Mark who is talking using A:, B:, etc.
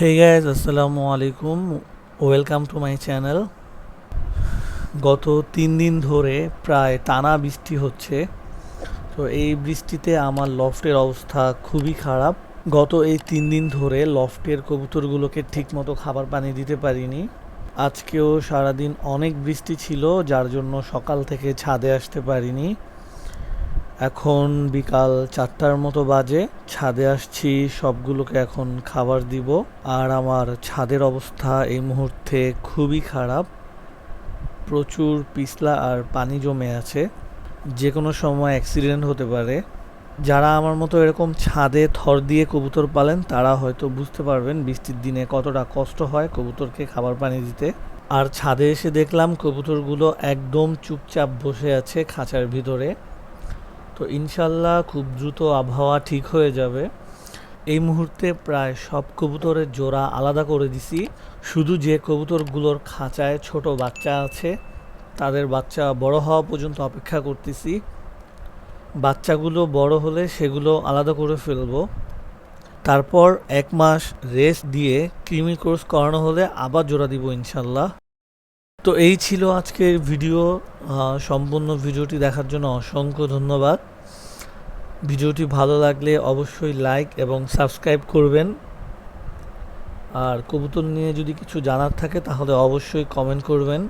A: Hey guys আসসালামু আলাইকুম welcome to my channel গত তিন দিন ধরে প্রায় টানা বৃষ্টি হচ্ছে। তো এই বৃষ্টিতে আমার লফটের অবস্থা খুবই খারাপ। গত এই তিন দিন ধরে লফটের কবুতরগুলোকে ঠিকমতো খাবার পানি দিতে পারিনি। আজকেও সারাদিন অনেক বৃষ্টি ছিল, যার জন্য সকাল থেকে ছাদে আসতে পারিনি। এখন বিকাল চারটার মতো বাজে, ছাদে আসছি, সবগুলোকে এখন খাবার দিব। আর আমার ছাদের অবস্থা এই মুহূর্তে খুবই খারাপ। প্রচুর পিছলা আর পানি জমে আছে। যে কোনো সময় অ্যাক্সিডেন্ট হতে পারে। যারা আমার মতো এরকম ছাদে থর দিয়ে কবুতর পালেন, তারা হয়তো বুঝতে পারবেন বৃষ্টির দিনে কতটা কষ্ট হয় কবুতরকে খাবার পানি দিতে। আর ছাদে এসে দেখলাম কবুতরগুলো একদম চুপচাপ বসে আছে খাঁচার ভিতরে। তো ইনশাল্লাহ খুব দ্রুত আবহাওয়া ঠিক হয়ে যাবে। এই মুহূর্তে প্রায় সব কবুতরের জোড়া আলাদা করে দিছি। শুধু যে কবুতরগুলোর খাঁচায় ছোট বাচ্চা আছে, তাদের বাচ্চা বড় হওয়া পর্যন্ত অপেক্ষা করতেছি। বাচ্চাগুলো বড় হলে সেগুলো আলাদা করে ফেলব। তারপর এক মাস রেস্ট দিয়ে ক্রিমি কোর্স করানো হলে আবার জোড়া দিব ইনশাল্লাহ। তো এই ছিল আজকের ভিডিও। সম্পূর্ণ ভিডিওটি দেখার জন্য অসংখ্য ধন্যবাদ। ভিডিওটি ভালো লাগলে অবশ্যই লাইক এবং সাবস্ক্রাইব করবেন। আর কবুতর নিয়ে যদি কিছু জানার থাকে তাহলে অবশ্যই কমেন্ট করবেন।